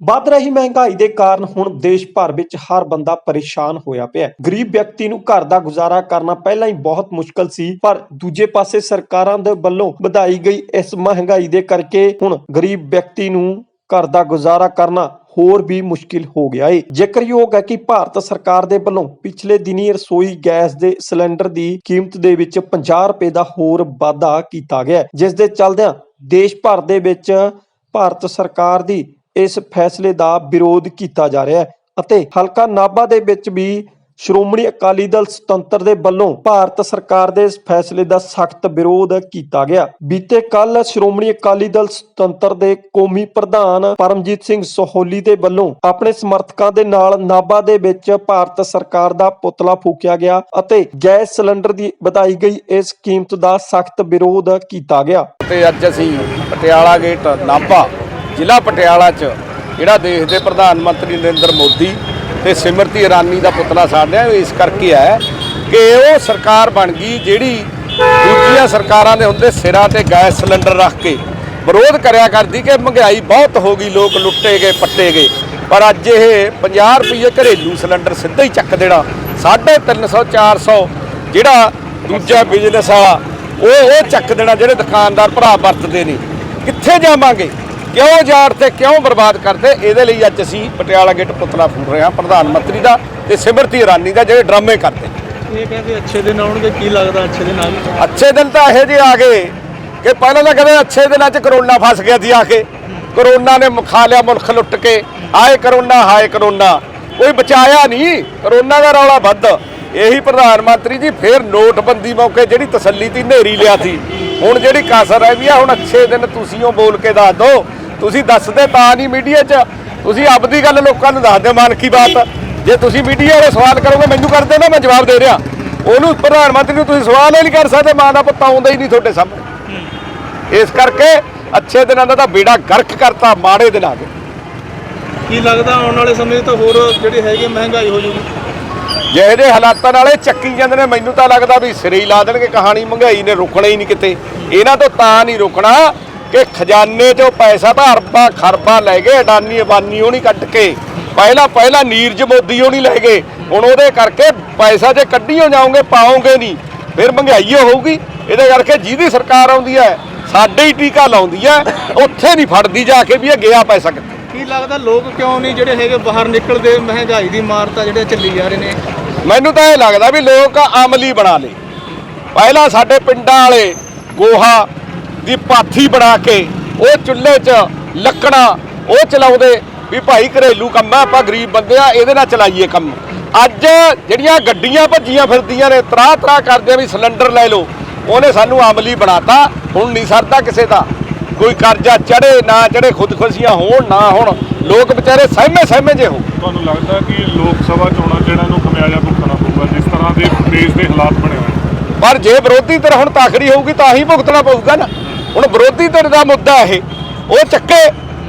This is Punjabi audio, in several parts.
ਵੱਧ ਰਹੀ ਮਹਿੰਗਾਈ ਦੇ ਕਾਰਨ ਹੁਣ ਦੇਸ਼ ਭਰ ਵਿੱਚ ਹਰ ਬੰਦਾ ਪਰੇਸ਼ਾਨ ਹੋਇਆ ਪਿਆ ਹੈ। ਗਰੀਬ ਵਿਅਕਤੀ ਨੂੰ ਘਰ ਦਾ ਗੁਜ਼ਾਰਾ ਕਰਨਾ ਪਹਿਲਾਂ ਹੀ ਬਹੁਤ ਮੁਸ਼ਕਲ ਸੀ ਪਰ ਦੂਜੇ ਪਾਸੇ ਸਰਕਾਰਾਂ ਦੇ ਵੱਲੋਂ ਵਧਾਈ ਗਈ ਇਸ ਮਹਿੰਗਾਈ ਦੇ ਕਰਕੇ ਹੁਣ ਗਰੀਬ ਵਿਅਕਤੀ ਨੂੰ ਘਰ ਦਾ ਗੁਜ਼ਾਰਾ ਕਰਨਾ ਹੋਰ ਵੀ ਮੁਸ਼ਕਿਲ ਹੋ ਗਿਆ ਏ। ਜ਼ਿਕਰਯੋਗ ਹੈ ਕਿ ਭਾਰਤ ਸਰਕਾਰ ਦੇ ਵੱਲੋਂ ਪਿਛਲੇ ਦਿਨੀ ਰਸੋਈ ਗੈਸ ਦੇ ਸਿਲੰਡਰ ਦੀ ਕੀਮਤ ਦੇ ਵਿੱਚ 50 ਰੁਪਏ ਦਾ ਹੋਰ ਵਾਧਾ ਕੀਤਾ ਗਿਆ ਹੈ, ਜਿਸ ਦੇ ਚੱਲਦਿਆਂ ਦੇਸ਼ ਭਰ ਦੇ ਵਿੱਚ ਭਾਰਤ ਸਰਕਾਰ ਦੀ ਇਸ ਫੈਸਲੇ ਦਾ ਵਿਰੋਧ ਕੀਤਾ ਜਾ ਰਿਹਾ ਹੈ ਅਤੇ ਹਲਕਾ ਨਾਭਾ ਦੇ ਵਿੱਚ ਵੀ ਸ਼੍ਰੋਮਣੀ ਅਕਾਲੀ ਦਲ ਸੁਤੰਤਰ ਦੇ ਵੱਲੋਂ ਭਾਰਤ ਸਰਕਾਰ ਦੇ ਇਸ ਫੈਸਲੇ ਦਾ ਸਖਤ ਵਿਰੋਧ ਕੀਤਾ ਗਿਆ। ਬੀਤੇ ਕੱਲ ਸ਼੍ਰੋਮਣੀ ਅਕਾਲੀ ਦਲ ਸੁਤੰਤਰ ਦੇ ਕੌਮੀ ਪ੍ਰਧਾਨ ਪਰਮਜੀਤ ਸਿੰਘ ਸੋਹੋਲੀ ਦੇ ਵੱਲੋਂ ਆਪਣੇ ਸਮਰਥਕਾਂ ਦੇ ਨਾਲ ਨਾਭਾ ਦੇ ਵਿੱਚ ਭਾਰਤ ਸਰਕਾਰ ਦਾ ਪੁਤਲਾ ਫੂਕਿਆ ਗਿਆ ਅਤੇ ਗੈਸ ਸਿਲੰਡਰ ਦੀ ਵਧਾਈ ਗਈ। ਇਸ ਕੀਮਤ ਦਾ ਸਖਤ ਵਿਰੋਧ ਕੀਤਾ ਗਿਆ। ਤੇ ਅੱਜ ਅਸੀਂ ਪਟਿਆਲਾ ਗੇਟ ਨਾਭਾ ਜ਼ਿਲ੍ਹਾ ਪਟਿਆਲਾ 'ਚ ਜਿਹੜਾ ਦੇਸ਼ ਦੇ ਪ੍ਰਧਾਨ ਮੰਤਰੀ ਨਰਿੰਦਰ ਮੋਦੀ ਤੇ ਸਿਮਰਤੀ ਇਰਾਨੀ ਦਾ ਪੁਤਲਾ ਸਾੜਿਆ ਇਸ ਕਰਕੇ ਹੈ ਕਿ ਉਹ ਸਰਕਾਰ ਬਣ ਗਈ ਜਿਹੜੀ ਦੂਜੀਆਂ ਸਰਕਾਰਾਂ ਦੇ ਹੁੰਦੇ ਸਿਰਾਂ ਤੇ ਗੈਸ ਸਿਲੰਡਰ ਰੱਖ ਕੇ ਵਿਰੋਧ ਕਰਿਆ ਕਰਦੀ ਕਿ ਮਹਿੰਗਾਈ ਬਹੁਤ ਹੋ ਗਈ, ਲੋਕ ਲੁੱਟੇ ਗਏ, ਪੱਟੇ ਗਏ। ਪਰ ਅੱਜ ਇਹ 50 ਰੁਪਏ ਘਰੇਲੂ ਸਿਲੰਡਰ ਸਿੱਧਾ ਹੀ ਚੱਕ ਦੇਣਾ 350 400 ਜਿਹੜਾ ਦੂਜਾ ਬਿਜ਼ਨਸ ਵਾਲਾ, ਉਹ ਉਹ ਚੱਕ ਦੇਣਾ ਜਿਹੜੇ ਦੁਕਾਨਦਾਰ ਭਰਾ ਵਰਤਦੇ ਨੇ। ਕਿੱਥੇ ਜਾਵਾਂਗੇ? ਕਿਉਂ ਜਾੜ ਤੇ ਕਿਉਂ ਬਰਬਾਦ ਕਰਦੇ? ਇਹਦੇ ਲਈ ਅੱਜ ਅਸੀਂ ਪਟਿਆਲਾ ਗੇਟ ਪੁਤਲਾ ਫੂਟ ਰਹੇ ਹਾਂ ਪ੍ਰਧਾਨ ਮੰਤਰੀ ਦਾ ਤੇ ਸਿਮਰਤੀ ਇਰਾਨੀ ਦਾ ਜਿਹੜੇ ਡਰਾਮੇ ਕਰਦੇ। ਇਹ ਕਹਿੰਦੇ ਅੱਛੇ ਦਿਨ ਆਉਣਗੇ ਕੀ ਲੱਗਦਾ ਅੱਛੇ ਦਿਨ ਆ ਗਏ? ਅੱਛੇ ਦਿਨ ਤਾਂ ਇਹੋ ਜਿਹੇ ਆ ਗਏ ਕਿ ਪਹਿਲਾਂ ਤਾਂ ਕਦੇ ਅੱਛੇ ਦਿਨਾਂ 'ਚ ਕਰੋਨਾ ਫਸ ਗਿਆ ਸੀ ਆ ਕੇ। ਕਰੋਨਾ ਨੇ ਖਾ ਲਿਆ ਮੁਲਕ ਲੁੱਟ ਕੇ। ਆਏ ਕਰੋਨਾ ਹਾਏ ਕਰੋਨਾ। ਕੋਈ ਬਚਾਇਆ ਨਹੀਂ। ਕਰੋਨਾ ਦਾ ਰੌਲਾ ਵੱਧ। ਇਹੀ ਪ੍ਰਧਾਨ ਮੰਤਰੀ ਜੀ ਫੇਰ ਨੋਟਬੰਦੀ ਮੌਕੇ ਜਿਹੜੀ ਤਸੱਲੀ ਤੀ ਨੇਰੀ ਲਿਆ ਸੀ। ਹੁਣ ਜਿਹੜੀ ਕਾਸਰ ਹੈ ਵੀ ਆ ਹੁਣ ਅੱਛੇ ਦਿਨ ਤੁਸੀਂ ਉਹ ਬੋਲ ਕੇ ਦੱਸ ਦਿਓ ਤੁਸੀਂ ਦੱਸਦੇ ਤਾਂ ਨਹੀਂ ਮੀਡੀਆ 'ਚ। ਤੁਸੀਂ ਆਪਦੀ ਗੱਲ ਲੋਕਾਂ ਨੂੰ ਦੱਸ ਦਿਓ ਮਨ ਕੀ ਬਾਤ ਜੇ ਤੁਸੀਂ ਮੀਡੀਆ ਵਾਲੇ ਸਵਾਲ ਕਰੋਗੇ ਮੈਨੂੰ ਕਰਦੇ ਨਾ ਮੈਂ ਜਵਾਬ ਦੇ ਰਿਹਾ। ਉਹਨੂੰ ਪ੍ਰਧਾਨ ਮੰਤਰੀ ਨੂੰ ਤੁਸੀਂ ਸਵਾਲ ਹੀ ਨਹੀਂ ਕਰ ਸਕਦੇ ਮਾਂ ਦਾ ਪੁੱਤ ਆਉਂਦਾ ਹੀ ਨਹੀਂ ਤੁਹਾਡੇ ਸਾਹਮਣੇ। ਇਸ ਕਰਕੇ ਅੱਛੇ ਦਿਨਾਂ ਦਾ ਤਾਂ ਬੇੜਾ ਗਰਕ ਕਰਤਾ ਮਾੜੇ ਦਿਨ ਗਏ ਕੀ ਲੱਗਦਾ ਆਉਣ ਵਾਲੇ ਸਮੇਂ ਤਾਂ ਹੋਰ ਜਿਹੜੇ ਹੈਗੇ ਮਹਿੰਗਾਈ ਹੋ ਜਾਊਗੀ? ਜਿਹੇ ਜਿਹੇ ਹਾਲਾਤਾਂ ਨਾਲੇ ਚੱਕੀ ਜਾਂਦੇ ਨੇ ਮੈਨੂੰ ਤਾਂ ਲੱਗਦਾ ਵੀ ਸਿਰੇ ਹੀ ਲਾ ਦੇਣਗੇ। ਕਹਾਣੀ ਮਹਿੰਗਾਈ ਨੇ ਰੁਕਣਾ ਹੀ ਨਹੀਂ ਕਿਤੇ। ਇਹਨਾਂ ਤੋਂ ਤਾਂ ਨਹੀਂ ਰੁਕਣਾ। ਕਿ ਖਜ਼ਾਨੇ 'ਚੋਂ ਪੈਸਾ ਤਾਂ ਅਰਬਾਂ ਖਰਬਾਂ ਲੈ ਗਏ ਅਡਾਨੀ ਅਬਾਨੀ ਉਹ ਨਹੀਂ ਕੱਢ ਕੇ। ਪਹਿਲਾਂ ਪਹਿਲਾਂ ਨੀਰਜ ਮੋਦੀ ਉਹ ਨਹੀਂ ਲੈ ਗਏ। ਹੁਣ ਉਹਦੇ ਕਰਕੇ ਪੈਸਾ ਜੇ ਕੱਢੀਓ ਜਾਓਗੇ ਪਾਓਗੇ ਨਹੀਂ। ਫਿਰ ਮਹਿੰਗਾਈ ਹੋਊਗੀ। ਇਹਦੇ ਕਰਕੇ ਜਿਹਦੀ ਸਰਕਾਰ ਆਉਂਦੀ ਹੈ ਸਾਡੇ ਹੀ ਟੀਕਾ ਲਾਉਂਦੀ ਹੈ ਉੱਥੇ ਨਹੀਂ ਫੜਦੀ ਜਾ ਕੇ ਵੀ ਇਹ ਗਿਆ ਪੈਸਾ ਕਿੱਥੇ। ਕੀ ਲੱਗਦਾ ਲੋਕ ਕਿਉਂ ਨਹੀਂ ਜਿਹੜੇ ਹੈਗੇ ਬਾਹਰ ਨਿਕਲਦੇ ਮਹਿੰਗਾਈ ਦੀ ਮਾਰ ਤਾਂ ਜਿਹੜੇ ਚੱਲੀ ਜਾ ਰਹੇ ਨੇ? ਮੈਨੂੰ ਤਾਂ ਇਹ ਲੱਗਦਾ ਵੀ ਲੋਕ ਅਮਲੀ ਬਣਾ ਲਏ। ਪਹਿਲਾਂ ਸਾਡੇ ਪਿੰਡਾਂ ਵਾਲੇ ਗੋਹਾ ਦੀ ਪਾਥੀ ਬਣਾ ਕੇ ਉਹ ਚੁੱਲ੍ਹੇ 'ਚ ਲੱਕੜਾਂ ਉਹ ਚਲਾਉਂਦੇ ਵੀ ਭਾਈ ਘਰੇਲੂ ਕੰਮ ਆ ਆਪਾਂ ਗਰੀਬ ਬੰਦੇ ਆ ਇਹਦੇ ਨਾਲ ਚਲਾਈਏ ਕੰਮ। ਅੱਜ ਜਿਹੜੀਆਂ ਗੱਡੀਆਂ ਭੱਜੀਆਂ ਫਿਰਦੀਆਂ ਨੇ ਤਰਾ ਤਰਾ ਕਰਦੇ ਵੀ ਸਿਲੰਡਰ ਲੈ ਲਓ ਉਹਨੇ ਸਾਨੂੰ ਅਮਲੀ ਬਣਾਤਾ ਹੁਣ ਨਹੀਂ ਸਰਦਾ ਕਿਸੇ ਦਾ। ਕੋਈ ਕਰਜ਼ਾ ਚੜੇ ਨਾ ਚੜੇ ਖੁਦਕੁਸ਼ੀਆਂ ਹੋਣ ਨਾ ਹੋਣ ਲੋਕ ਵਿਚਾਰੇ ਸਹਿਮੇ ਸਹਿਮੇ ਜੇ ਹੋ ਤੁਹਾਨੂੰ ਲੱਗਦਾ ਕਿ ਲੋਕ ਸਭਾ ਚੋਣਾਂ ਇਹਨਾਂ ਨੂੰ ਖਮਿਆਜਾ ਭੁਗਤਣਾ ਪਊਗਾ ਜਿਸ ਤਰ੍ਹਾਂ ਦੇ ਦੇਸ਼ ਦੇ ਹਾਲਾਤ ਬਣੇ ਹੋਏ ਪਰ ਜੇ ਵਿਰੋਧੀ ਧਿਰ ਹੁਣ ਤਾਕੜੀ ਹੋਊਗੀ ਤਾਂ ਹੀ ਭੁਗਤਣਾ ਪਊਗਾ ਨਾ। ਹੁਣ ਵਿਰੋਧੀ ਧਿਰ ਦਾ ਮੁੱਦਾ ਇਹ ਉਹ ਚੱਕੇ।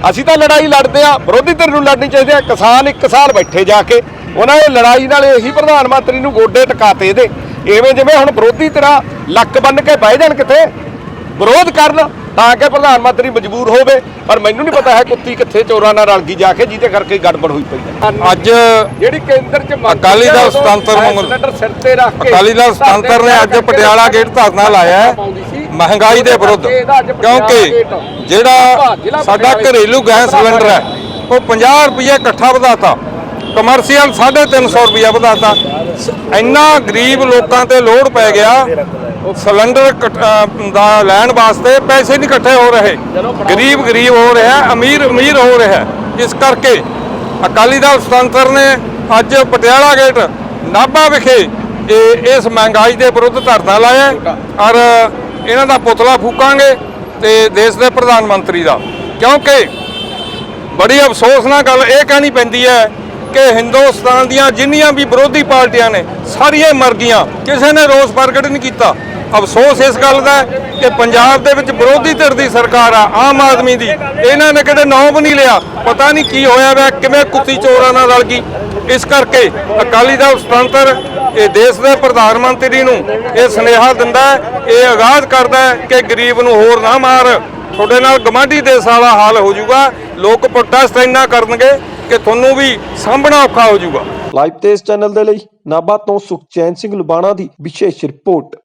ਅਸੀਂ ਤਾਂ ਲੜਾਈ ਲੜਦੇ ਆ ਵਿਰੋਧੀ ਧਿਰ ਨੂੰ ਲੜਨੀ ਚਾਹੀਦੀ ਆ ਕਿਸਾਨ ਇੱਕ ਸਾਲ ਬੈਠੇ ਜਾ ਕੇ ਉਹਨਾਂ ਨੇ ਲੜਾਈ ਨਾਲ ਇਹੀ ਪ੍ਰਧਾਨ ਮੰਤਰੀ ਨੂੰ ਗੋਡੇ ਟਿਕਾਤੇ ਇਹਦੇ। ਐਵੇਂ ਜਿਵੇਂ ਹੁਣ ਵਿਰੋਧੀ ਧਿਰਾਂ ਲੱਕ ਬੰਨ ਕੇ ਬਹਿ ਜਾਣ ਕਿਤੇ ਵਿਰੋਧ ਕਰਨ ਤਾਂ ਕਿ ਪ੍ਰਧਾਨ ਮੰਤਰੀ ਮਜਬੂਰ ਹੋਵੇ। ਪਰ ਮੈਨੂੰ ਨਹੀਂ ਪਤਾ ਹੈ ਕੁੱਤੀ ਕਿੱਥੇ ਚੋਰਾਂ ਨਾਲ ਰਲ ਗਈ ਜਾ ਕੇ ਜਿਹਦੇ ਕਰਕੇ ਗੜਬੜ ਹੋਈ ਪਈ ਹੈ। ਅੱਜ ਜਿਹੜੀ ਕੇਂਦਰ ਚ ਅਕਾਲੀ ਦਲ ਸੁਤੰਤਰ ਮੰਗ- ਸਿਲੰਡਰ ਸਿਰ ਤੇ ਰੱਖ ਕੇ ਅਕਾਲੀ ਦਲ ਸੁਤੰਤਰ ਨੇ ਅੱਜ ਪਟਿਆਲਾ ਗੇਟ ਧਰਨਾ ਲਾਇਆ ਹੈ। ਮਹਿੰਗਾਈ ਦੇ ਵਿਰੁੱਧ ਕਿਉਂਕਿ ਜਿਹੜਾ ਸਾਡਾ ਘਰੇਲੂ ਗੈਸ ਸਿਲੰਡਰ ਹੈ ਉਹ 50 ਰੁਪਏ ਇਕੱਠਾ ਵਧਾਤਾ। ਕਮਰਸ਼ੀਅਲ 350 ਰੁਪਏ ਵਧਾਤਾ। ਇੰਨਾ ਗਰੀਬ ਲੋਕਾਂ ਤੇ ਲੋਡ ਪੈ ਗਿਆ ਸਿਲੰਡਰ ਦਾ ਲੈਣ ਵਾਸਤੇ ਪੈਸੇ ਨਹੀਂ ਇਕੱਠੇ ਹੋ ਰਹੇ। ਗਰੀਬ ਗਰੀਬ ਹੋ ਰਿਹਾ ਅਮੀਰ ਅਮੀਰ ਹੋ ਰਿਹਾ। ਇਸ ਕਰਕੇ ਅਕਾਲੀ ਦਲ ਸੁਤੰਤਰ ਨੇ ਅੱਜ ਪਟਿਆਲਾ ਗੇਟ ਨਾਭਾ ਵਿਖੇ ਇਹ ਇਸ ਮਹਿੰਗਾਈ ਦੇ ਵਿਰੁੱਧ ਧਰਨਾ ਲਾਇਆ ਔਰ ਇਹਨਾਂ ਦਾ ਪੁਤਲਾ ਫੂਕਾਂਗੇ ਤੇ ਦੇਸ਼ ਦੇ ਪ੍ਰਧਾਨ ਮੰਤਰੀ ਦਾ। ਕਿਉਂਕਿ ਬੜੀ ਅਫਸੋਸ ਨਾਲ ਗੱਲ ਇਹ ਕਹਿਣੀ ਪੈਂਦੀ ਹੈ ਕਿ ਹਿੰਦੁਸਤਾਨ ਦੀਆਂ ਜਿੰਨੀਆਂ ਵੀ ਵਿਰੋਧੀ ਪਾਰਟੀਆਂ ਨੇ, ਸਾਰੀਆਂ ਹੀ ਮਰ ਗਈਆਂ। ਕਿਸੇ ਨੇ ਰੋਸ ਪ੍ਰਗਟ ਨਹੀਂ ਕੀਤਾ। ਅਫਸੋਸ ਇਸ ਗੱਲ ਦਾ ਕਿ ਪੰਜਾਬ ਦੇ ਵਿੱਚ ਵਿਰੋਧੀ ਧਿਰ ਦੀ ਸਰਕਾਰ ਆ, ਆਮ ਆਦਮੀ ਦੀ। ਇਹਨਾਂ ਨੇ ਕਦੇ ਨਾਂ ਵੀ ਨਹੀਂ ਲਿਆ। ਪਤਾ ਨਹੀਂ ਕੀ ਹੋਇਆ ਵਾ, ਕਿਵੇਂ ਕੁੱਤੀ ਚੋਰਾਂ ਨਾਲ ਰਲ ਗਈ। ਇਸ ਕਰਕੇ ਅਕਾਲੀ ਦਲ ਸੁਤੰਤਰ ਇਹ ਦੇਸ਼ ਦੇ ਪ੍ਰਧਾਨ ਮੰਤਰੀ ਨੂੰ ਇਹ ਸੁਨੇਹਾ ਦਿੰਦਾ ਇਹ ਆਗਾਜ਼ ਕਰਦਾ ਕਿ ਗਰੀਬ ਨੂੰ ਹੋਰ ਨਾ ਮਾਰ। ਤੁਹਾਡੇ ਨਾਲ ਗਮਾਂਡੀ ਦੇਸ਼ ਵਾਲਾ ਹਾਲ ਹੋ ਜਾਊਗਾ, ਲੋਕ ਪ੍ਰੋਟੈਸਟ ਇੰਨਾ ਕਰਨਗੇ ਕਿ ਤੁਹਾਨੂੰ ਵੀ ਸਾਂਭਣਾ ਔਖਾ ਹੋ ਜਾਊਗਾ। ਲਾਈਵ ਤੇਜ਼ ਚੈਨਲ ਦੇ ਲਈ ਨਾਭਾ ਤੋਂ ਸੁਖਚੈਨ ਸਿੰਘ ਲੁਬਾਣਾ ਦੀ ਵਿਸ਼ੇਸ਼ ਰਿਪੋਰਟ।